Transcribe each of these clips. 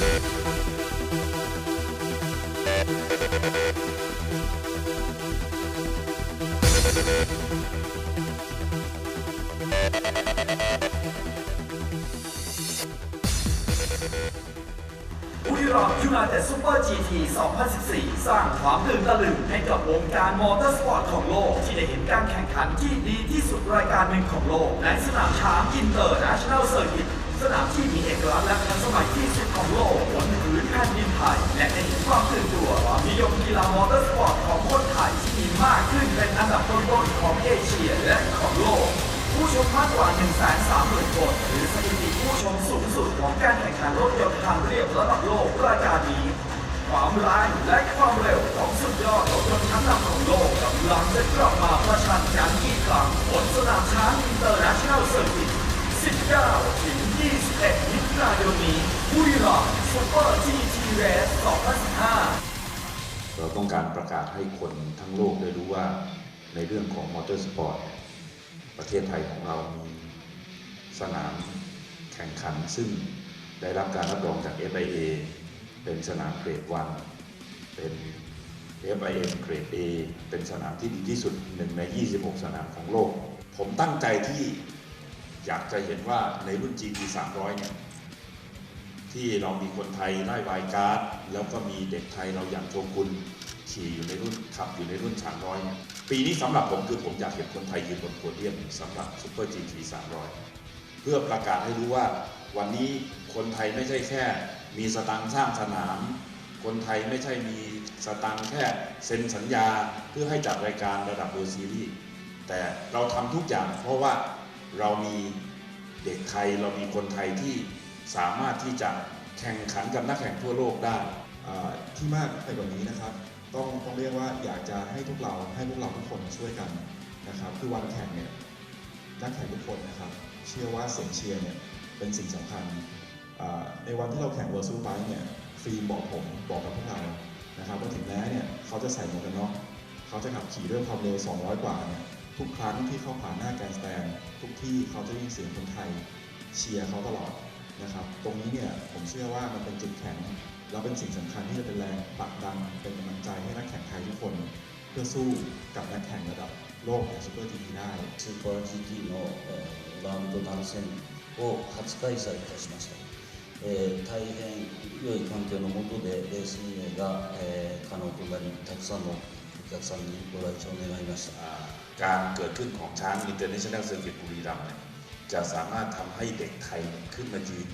บุรีรัมย์ยูไนเต็ดซูเปอร์จีที2014 สร้างความตื่นตะลึงให้กับวงการมอเตอร์สปอร์ตของโลก ที่ได้เห็นการแข่งขันที่ดีที่สุดรายการหนึ่งของโลก ในสนามช้างอินเตอร์เนชั่นแนลเซอร์กิตสนามที่มีเอกลักษณ์และทันสมัยที่สุด โลกบนพื้นแผ่นดินไทย และได้เห็นความตื่นตัวความนิยมกีฬามอเตอร์สปอร์ตของคนไทยที่มีมากขึ้นเป็นอันดับต้นๆของเอเชียและของโลก ผู้ชมมากกว่า 1 3 0 0 0 0 คนหรือสถิติผู้ชมสูงสุดของการแข่งขันรถยนต์ทางเรียบระดับโลกรายการนี้ความแรงและความเร็วของสุดยอดรถยนต์ชั้นนำของโลกกำลังจะกลับมาประชันกันอีกครั้งบนสนามช้างอินเตอร์เนชั่นแนลเซอร์กิต19ถึง21มิถุนายนนี้ บุรีรัมย์ซูเปอร์จีทีเรส2015 เราต้องการประกาศให้คนทั้งโลกได้รู้ว่าในเรื่องของมอเตอร์สปอร์ตประเทศไทยของเรามีสนามแข่งขันซึ่งได้รับการรับรองจาก FIA เป็นสนามเกรดวันเป็น FIA เกรด A เป็นสนามที่ดีที่สุดหนึ่งใน 26 สนามของโลก ผมตั้งใจที่อยากจะเห็นว่าในรุ่น GT 300 เนี่ย ที่เรามีคนไทยไล่วายการ์ด แล้วก็มีเด็กไทยเราอย่างโชกุนขี่อยู่ในรุ่นขับอยู่ในรุ่น 300เนี่ยปีนี้สำหรับผมคือผมอยากเห็นคนไทยยืนบนโพเดียมสำหรับซูเปอร์จีที300 เพื่อประกาศให้รู้ว่าวันนี้คนไทยไม่ใช่แค่ มีสตังค์สร้างสนาม คนไทยไม่ใช่มีสตังค์แค่เซ็นสัญญาเพื่อให้จัดรายการระดับ World Series แต่เราทำทุกอย่างเพราะว่าเรามีเด็กไทยเรามีคนไทยที่ สามารถที่จะแข่งขันกับนักแข่งทั่วโลกได้ ที่มากไปกว่านี้นะครับ ต้องต้องเรียกว่าอยากจะให้ทุกเราให้พวกเราทุกคนช่วยกันนะครับ คือวันแข่งเนี่ยนักแข่งทุกคนนะครับ เชื่อว่าเสียงเชียร์เนี่ยเป็นสิ่งสำคัญ ในวันที่เราแข่งเวอร์ซูไบเนี่ยฟิล์มบอกผมบอกกับพวกเรานะครับว่าถึงแม้เนี่ยเขาจะใส่หมวกกันน็อกเขาจะขับขี่ด้วยความเร็ว 200 กว่าเนี่ยทุกครั้งที่เขาผ่านหน้าแกรนด์สแตนด์ทุกที่เขาจะได้ยินเสียงคนไทยเชียร์เขาตลอด นะครับ ตรงนี้เนี่ยผมเชื่อว่ามันเป็นจุดแข็ง แล้วเป็นสิ่งสำคัญที่จะเป็นแรงผลักดันเป็นกำลังใจให้นักแข่งไทยทุกคน เพื่อสู้กับนักแข่งระดับโลกอย่างซูเปอร์จีทีได้ スーパー GT の、えーラウンド単戦を初開催いたしました、えー大変良い環境の下でレース運営が、えー可能となりたくさんのお客さんにご来場願いました อ่าการเกิดขึ้นของช้าง International Circuit บุรีรัมย์เนี่ย จะสามารถทำให้เด็กไทยขึ้นมายืน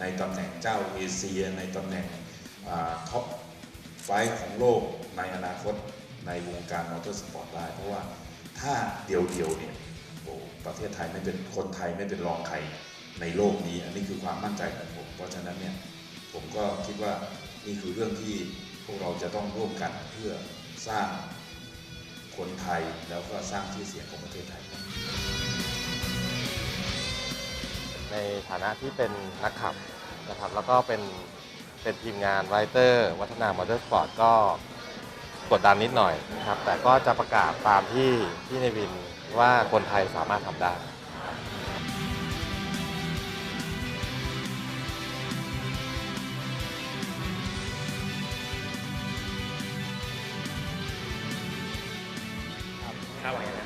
ในตำแหน่งเจ้าเอเชีย ในตำแหน่งท็อปไฟของโลกในอนาคตในวงการมอเตอร์สปอร์ตได้ เพราะว่าถ้าเดียวๆเนี่ยโอ้ประเทศไทยไม่เป็นคนไทยไม่เป็นรองใครในโลกนี้ อันนี้คือความมั่นใจของผม เพราะฉะนั้นเนี่ยผมก็คิดว่านี่คือเรื่องที่พวกเราจะต้องร่วมกันเพื่อสร้างคนไทยแล้วก็สร้างชื่อเสียงของประเทศไทย ในฐานะที่เป็นนักขับนะครับ แล้วก็เป็นเป็นทีมงานไรเตอร์วัฒนามอเตอร์สปอร์ตก็กดดันนิดหน่อยนะครับ แต่ก็จะประกาศตามที่ที่ในวินว่าคนไทยสามารถทำได้คาดหวังยังไงบ้าง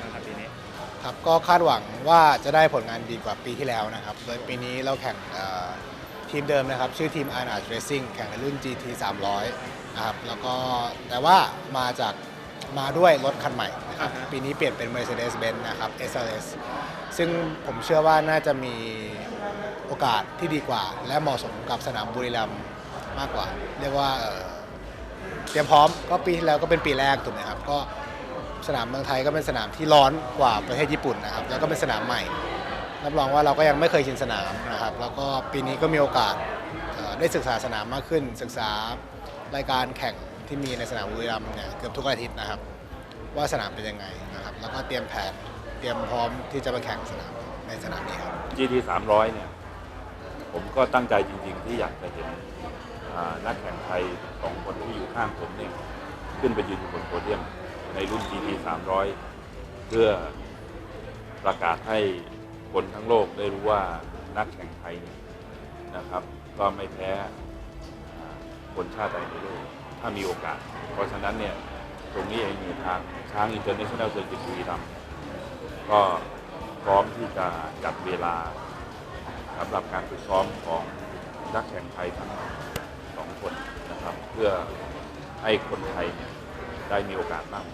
ครับ ครับก็คาดหวังว่าจะได้ผลงานดีกว่าปีที่แล้วนะครับ โดยปีนี้เราแข่งเอ่อทีมเดิมนะครับ ชื่อทีม i r o n Racing แข่งในรุ่น GT 300นะครับแล้วก็แต่ว่ามาจากมาด้วยรถคันใหม่นะครับอ่าฮะปีนี้เปลี่ยนเป็น Mercedes-Benz นะครับ SLS ซึ่งผมเชื่อว่าน่าจะมีโอกาสที่ดีกว่า และเหมาะสมกับสนามบุรีรัมย์มากกว่า เรียกว่าเอ่อเตรียมพร้อมก็ปีที่แล้วก็เป็นปีแรกถูกไหมครับก็ สนามเมืองไทยก็เป็นสนามที่ร้อนกว่าประเทศญี่ปุ่นนะครับ แล้วก็เป็นสนามใหม่ รับรองว่าเราก็ยังไม่เคยชินสนามนะครับ แล้วก็ปีนี้ก็มีโอกาสได้ศึกษาสนามมากขึ้น ศึกษารายการแข่งที่มีในสนามบุรีรัมย์เนี่ยเกือบทุกอาทิตย์นะครับ ว่าสนามเป็นยังไงนะครับ แล้วก็เตรียมแผนเตรียมพร้อมที่จะไปแข่งสนามในสนามนี้ครับ GT 300 เนี่ย ผมก็ตั้งใจจริง ๆ ที่อยากจะเห็นนักแข่งไทยสองคนที่อยู่ข้างผมเนี่ยขึ้นไปยืนอยู่บนโพเดียม ในรุ่น GT 300 เพื่อประกาศให้คนทั้งโลกได้รู้ว่านักแข่งไทยเนี่ยนะครับ ก็ไม่แพ้คนชาติใดในโลกถ้ามีโอกาส เพราะฉะนั้นเนี่ย ตรงนี้เองเนี่ยทางช้างอินเตอร์เนชั่นแนลเซอร์กิตบุรีรัมย์ก็พร้อมที่จะจัดเวลาสำหรับการฝึกซ้อมของนักแข่งไทยทั้งสองคนนะครับ เพื่อให้คนไทยเนี่ย ได้มีโอกาสบ้าง